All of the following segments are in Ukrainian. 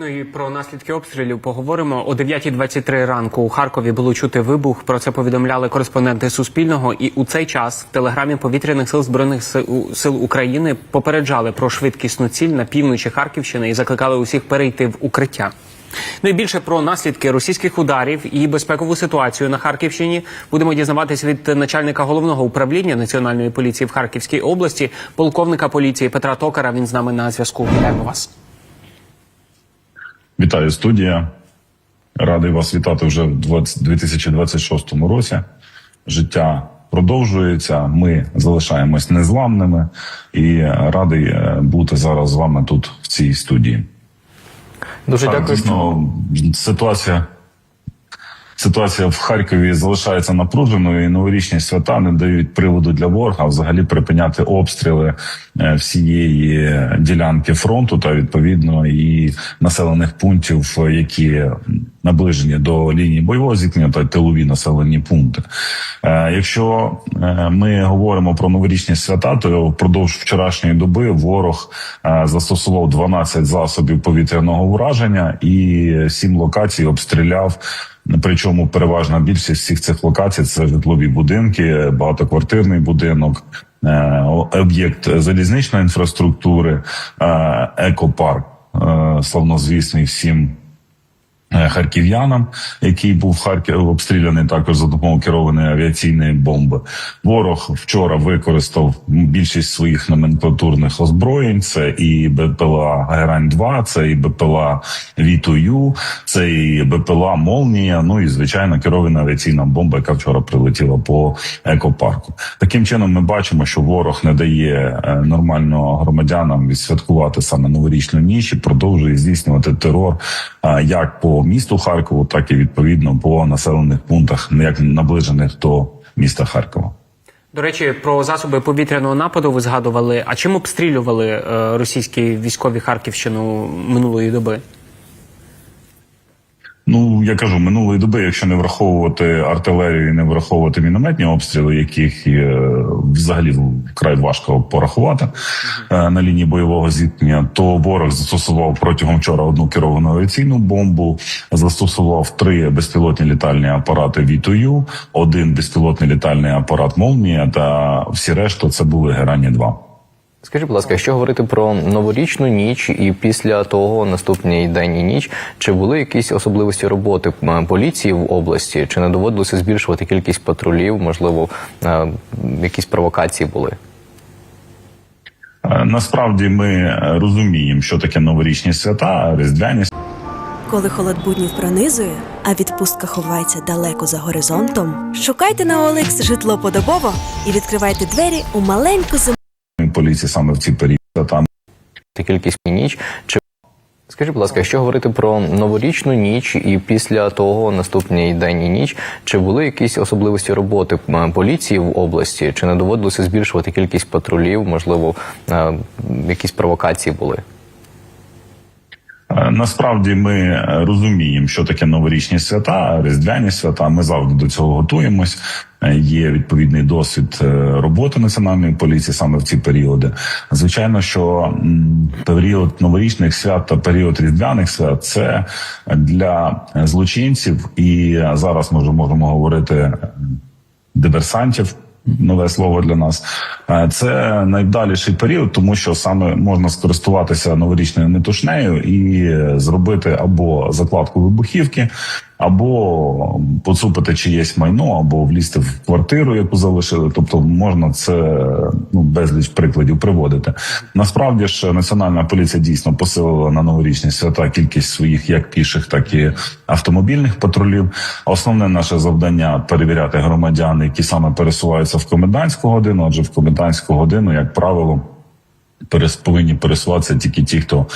Ну і про наслідки обстрілів поговоримо о 9.23 ранку. У Харкові було чути вибух. Про це повідомляли кореспонденти Суспільного. І у цей час в телеграмі повітряних сил збройних сил України попереджали про швидкісну ціль на півночі Харківщини і закликали усіх перейти в укриття. Ну і більше про наслідки російських ударів і безпекову ситуацію на Харківщині будемо дізнаватись від начальника головного управління національної поліції в Харківській області, полковника поліції Петра Токара. Він з нами на зв'язку. Вітаємо вас. Вітаю студія. Радий вас вітати вже в 20 2026 році. Життя продовжується. Ми залишаємось незламними і радий е, бути зараз з вами тут в цій студії. Дуже Так, дякую. дійсно, ситуація. Ситуація в Харкові залишається напруженою, і новорічні свята не дають приводу для ворога взагалі припиняти обстріли е, всієї ділянки фронту та відповідно і населених пунктів, які наближені до лінії бойового зіткнення та тилові населені пункти. Е, Якщо е, ми говоримо про новорічні свята, то впродовж вчорашньої доби ворог застосував 12 засобів повітряного ураження і 7 локацій обстріляв. Причому переважна більшість всіх цих локацій це житлові будинки, багатоквартирний будинок, е, об'єкт залізничної інфраструктури, е, екопарк, е, славнозвісний всім. Е, Харків'янам, який був Харків обстріляний також за допомогою керованої авіаційної бомби. Ворог вчора використав більшість своїх номенклатурних озброєнь. Це і БПЛА Герань 2 це і БПЛА Вітую, це і БПЛА Молнія. Ну і звичайно керована авіаційна бомба, яка вчора прилетіла по екопарку. Таким чином, ми бачимо, що ворог не дає е, нормально громадянам відсвяткувати саме новорічну ніч і продовжує здійснювати терор е, як по місту Харкову, так і відповідно по населених пунктах, як наближених до міста Харкова. До речі, про засоби повітряного нападу ви згадували. А чим обстрілювали е, російські військові Харківщину минулої доби? Ну я кажу, минулої доби, якщо не враховувати артилерію, і не враховувати мінометні обстріли, яких е, взагалі вкрай важко порахувати е, на лінії бойового зіткнення, то ворог застосував протягом вчора одну керовану авіаційну бомбу, застосував три безпілотні літальні апарати Вітою, один безпілотний літальний апарат Молнія, та всі решта це були Герані 2 Скажіть, будь ласка, якщо говорити про новорічну ніч і після того наступний день і ніч, чи були якісь особливості роботи поліції в області? Чи не доводилося збільшувати кількість патрулів? Можливо, е, якісь провокації були? Е, Насправді ми розуміємо, що таке новорічні свята, різдвяні Коли холод буднів пронизує, а відпустка ховається далеко за горизонтом, шукайте на OLX житло подобово і відкривайте двері у маленьку зимову поліції саме в ці періоди. Там Та кількість ніч чи Скажіть, будь ласка, якщо говорити про новорічну ніч і після того наступний день і ніч, чи були якісь особливості роботи поліції в області? Чи не доводилося збільшувати кількість патрулів? Можливо, е, якісь провокації були? Е, Насправді ми розуміємо, що таке новорічні свята, різдвяні свята. Ми завжди до цього готуємось. Е, Є відповідний досвід е, роботи національної поліції саме в ці періоди. Звичайно, що період новорічних свят та період різдвяних свят це для злочинців, і зараз ми вже можемо говорити е, диверсантів. Нове слово для нас. Е, це найдаліший період, тому що саме можна скористуватися новорічною метушнею і е, зробити або закладку вибухівки, або поцупити чиєсь майно, або влізти в квартиру, яку залишили. Тобто можна це ну безліч прикладів приводити. Насправді ж національна поліція дійсно посилила на новорічні свята кількість своїх як піших, так і автомобільних патрулів. Основне наше завдання перевіряти громадян, які саме пересуваються в комендантську годину, адже в комендантську годину, як правило, повинні пересуватися тільки ті, хто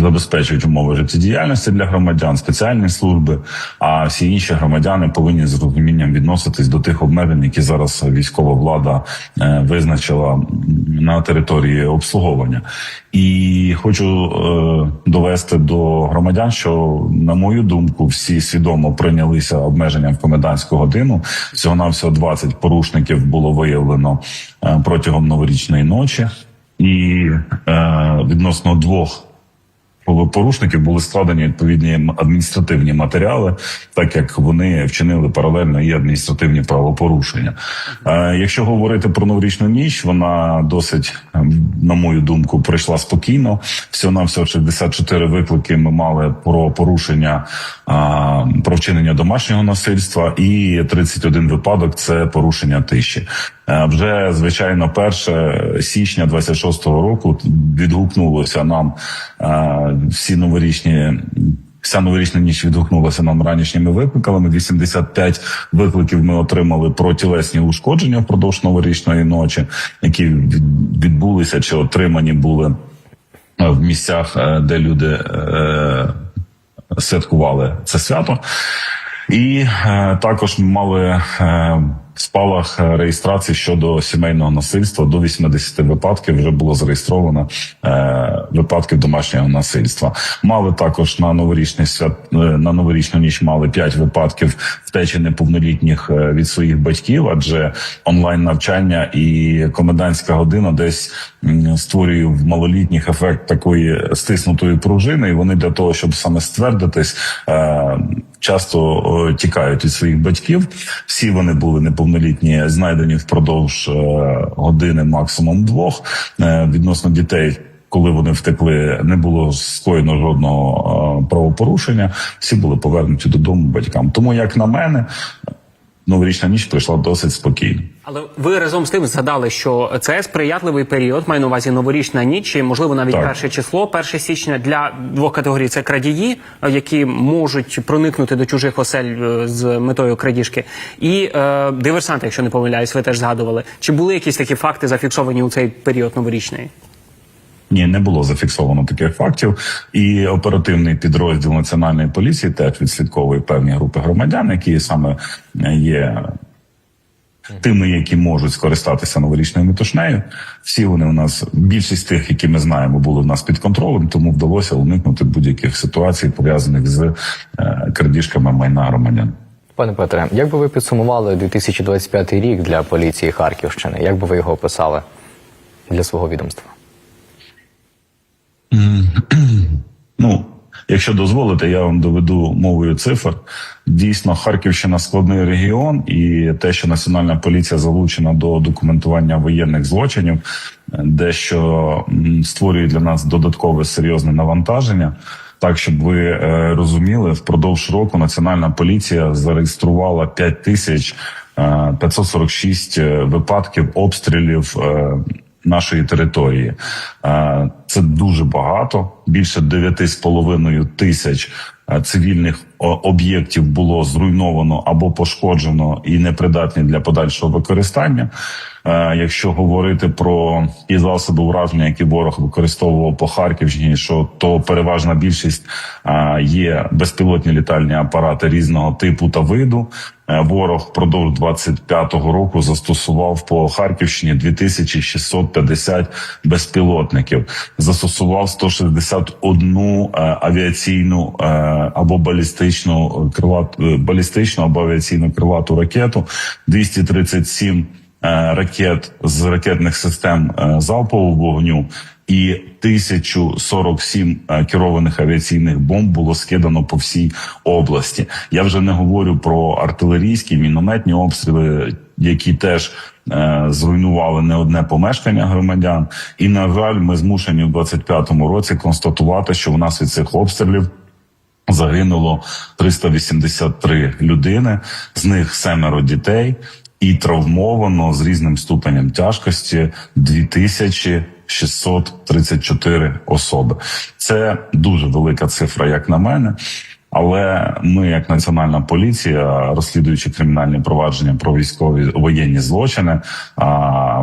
забезпечують умови життєдіяльності для громадян, спеціальні служби. А всі інші громадяни повинні з розумінням відноситись до тих обмежень, які зараз військова влада е, визначила на території обслуговування. І хочу е, довести до громадян, що на мою думку, всі свідомо прийнялися обмеженням в комендантську годину. Всього на всього 20 порушників було виявлено е, протягом новорічної ночі, і е, відносно двох порушників були складені відповідні адміністративні матеріали, так як вони вчинили паралельно і адміністративні правопорушення. Е, якщо говорити про новорічну ніч, вона досить, ем, на мою думку, пройшла спокійно. Всього на всього 64 виклики ми мали про порушення а, про вчинення домашнього насильства, і 31 випадок це порушення тиші. Е, Вже звичайно, 1 січня 26-го року відгукнулося нам е, всі новорічні. Вся новорічна ніч відгукнулася нам ранішніми викликами. 85 викликів ми отримали про тілесні ушкодження впродовж новорічної ночі, які відбулися чи отримані були е, в місцях, де люди святкували це свято. І також ми мали спалах е, реєстрації щодо сімейного насильства. До 80 випадків вже було зареєстровано е, випадків домашнього насильства. Мали також на новорічний свят е, на новорічну ніч мали 5 випадків втечі неповнолітніх е, від своїх батьків, адже онлайн навчання і комендантська година десь створює в малолітніх ефект такої стиснутої пружини, і вони для того, щоб саме ствердитись. Е, часто тікають від своїх батьків. Всі вони були неповнолітні, знайдені впродовж е, години, максимум двох. Е, відносно дітей. Коли вони втекли, не було скоєно жодного е, правопорушення. Всі були повернуті додому батькам. Тому, як на мене, новорічна ніч пройшла досить спокійно. Але ви разом з тим згадали, що це сприятливий період, маю на увазі новорічна ніч, і, можливо, навіть Так. перше число, 1 січня для двох категорій це крадії, е, які можуть проникнути до чужих осель е, з метою крадіжки, і е, диверсанти, якщо не помиляюсь, ви теж згадували. Чи були якісь такі факти зафіксовані у цей період новорічний? Ні, не було зафіксовано таких фактів. І оперативний підрозділ національної поліції теж відслідковує певні групи громадян, які саме є тими, які можуть скористатися новорічною метушнею. Всі вони у нас більшість тих, які ми знаємо, були у нас під контролем, тому вдалося уникнути будь-яких ситуацій пов'язаних з е, крадіжками майна громадян. Пане Петре, як би ви підсумували 2025 рік для поліції Харківщини? Як би ви його описали для свого відомства? Ну, якщо дозволите, я вам доведу мовою цифр. Дійсно, Харківщина складний регіон, і те, що національна поліція залучена до документування воєнних злочинів, е, дещо створює для нас додаткове серйозне навантаження. Так, щоб ви е, розуміли, впродовж року національна поліція зареєструвала 5 тисяч е, 546 випадків обстрілів. Нашої території. Це дуже багато. Більше 9,5 тисяч цивільних об'єктів було зруйновано або пошкоджено і непридатні для подальшого використання. Е, Якщо говорити про ті засоби ураження, які ворог використовував по Харківщині, що то переважна більшість е, є безпілотні літальні апарати різного типу та виду. Е, Ворог впродовж 25-го року застосував по Харківщині 2650 безпілотників, застосував 161 е, авіаційну або балістичну крилату балістичну або авіаційну крилату ракету, 237 е, ракет з ракетних систем е, залпового вогню. І 1047 е, керованих авіаційних бомб було скидано по всій області. Я вже не говорю про артилерійські мінометні обстріли, які теж е, зруйнували не одне помешкання громадян. І на жаль, ми змушені в 25-му році констатувати, що в нас від цих обстрілів загинуло 383 людини, з них семеро дітей, і травмовано з різним ступенем тяжкості 2634 особи. Це дуже велика цифра, як на мене. Але ми, як національна поліція, розслідуючи кримінальні провадження про військові воєнні злочини,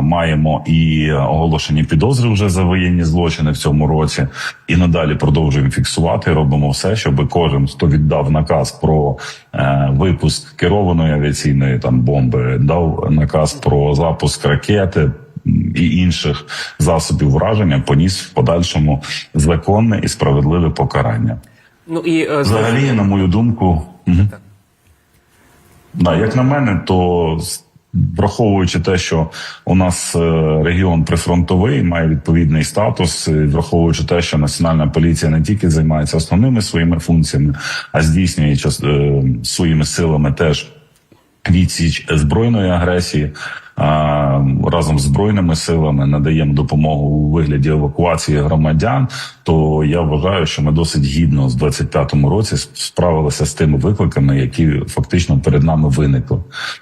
маємо і оголошені підозри вже за воєнні злочини в цьому році, і надалі продовжуємо фіксувати. Робимо все, щоб кожен, хто віддав наказ про е, випуск керованої авіаційної там бомби, дав наказ про запуск ракети. І інших засобів враження поніс в подальшому законне і справедливе покарання. Ну і е, Взагалі, на мою думку, мгм. да, як на мене, то Враховуючи те, що у нас е, регіон прифронтовий має відповідний статус, і враховуючи те, що національна поліція не тільки займається основними своїми функціями, а здійснює час- е, своїми силами теж відсіч збройної агресії. Разом з збройними силами надаємо допомогу у вигляді евакуації громадян. То я вважаю, що ми досить гідно з 25-му році справилися з тими викликами, які фактично перед нами виникли.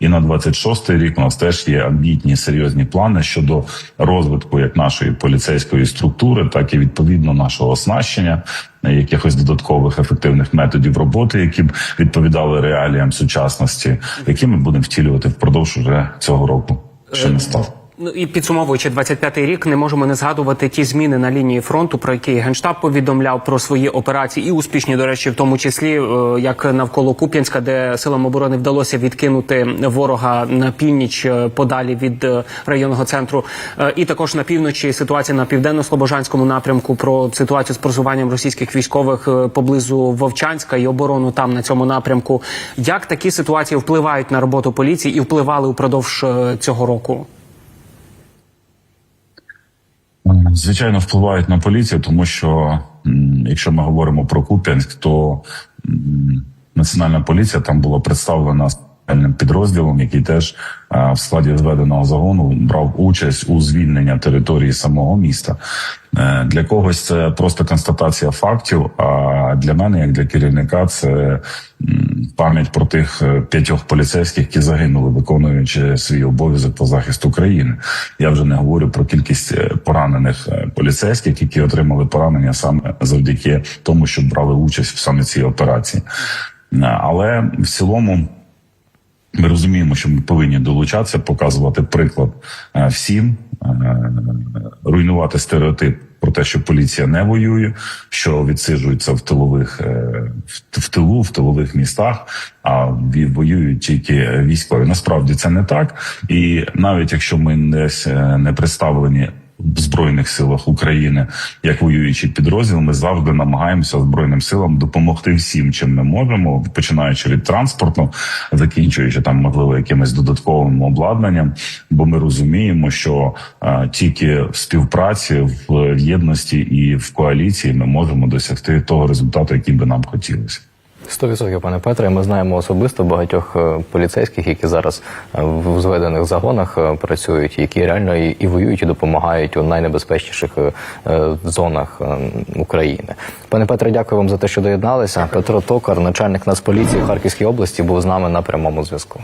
І на 26-й рік у нас теж є амбітні серйозні плани щодо розвитку як нашої поліцейської структури, так і відповідно нашого оснащення, якихось додаткових ефективних методів роботи, які б відповідали реаліям сучасності, які ми будемо втілювати впродовж уже цього року. Що не став. Ну і підсумовуючи 25-й рік, не можемо не згадувати ті зміни на лінії фронту, про які генштаб повідомляв про свої операції, і успішні, до речі, в тому числі е, як навколо Куп'янська, де силам оборони вдалося відкинути ворога на північ е, подалі від е, районного центру, і також на півночі ситуація на південно-слобожанському напрямку про ситуацію з просуванням російських військових поблизу Вовчанська і оборону там на цьому напрямку. Як такі ситуації впливають на роботу поліції і впливали упродовж цього року? Звичайно, впливають на поліцію, тому що якщо ми говоримо про Куп'янськ, то національна поліція там була представлена підрозділом, який теж в складі зведеного загону брав участь у звільненні території самого міста. Е, Для когось це просто констатація фактів. А для мене, як для керівника, це пам'ять про тих е, п'ятьох поліцейських, які загинули, виконуючи свій обов'язок по захисту країни. Я вже не говорю про кількість е, поранених поліцейських, які отримали поранення саме завдяки тому, що брали участь в саме цій операції. Але в цілому. Ми розуміємо, що ми повинні долучатися, показувати приклад е, всім, е, руйнувати стереотип про те, що поліція не воює, що відсиджується в тилових е, в- тилу, в тилових містах, а воюють тільки військові. Насправді це не так. І навіть якщо ми десь не представлені в збройних силах України як воюючий підрозділ, ми завжди намагаємося збройним силам допомогти всім, чим ми можемо, починаючи від транспорту, закінчуючи там, можливо, якимось додатковим обладнанням. Бо ми розуміємо, що е, тільки в співпраці, в, єдності і в коаліції ми можемо досягти того результату, який би нам хотілося. 100% пане Петре. Ми знаємо особисто багатьох е, поліцейських, які зараз е, в зведених загонах е, працюють, які реально і, і воюють, і допомагають у найнебезпечніших зонах України. Пане Петре, дякую вам за те, що доєдналися. Петро Токар, начальник Нацполіції Харківської області, був з нами на прямому зв'язку.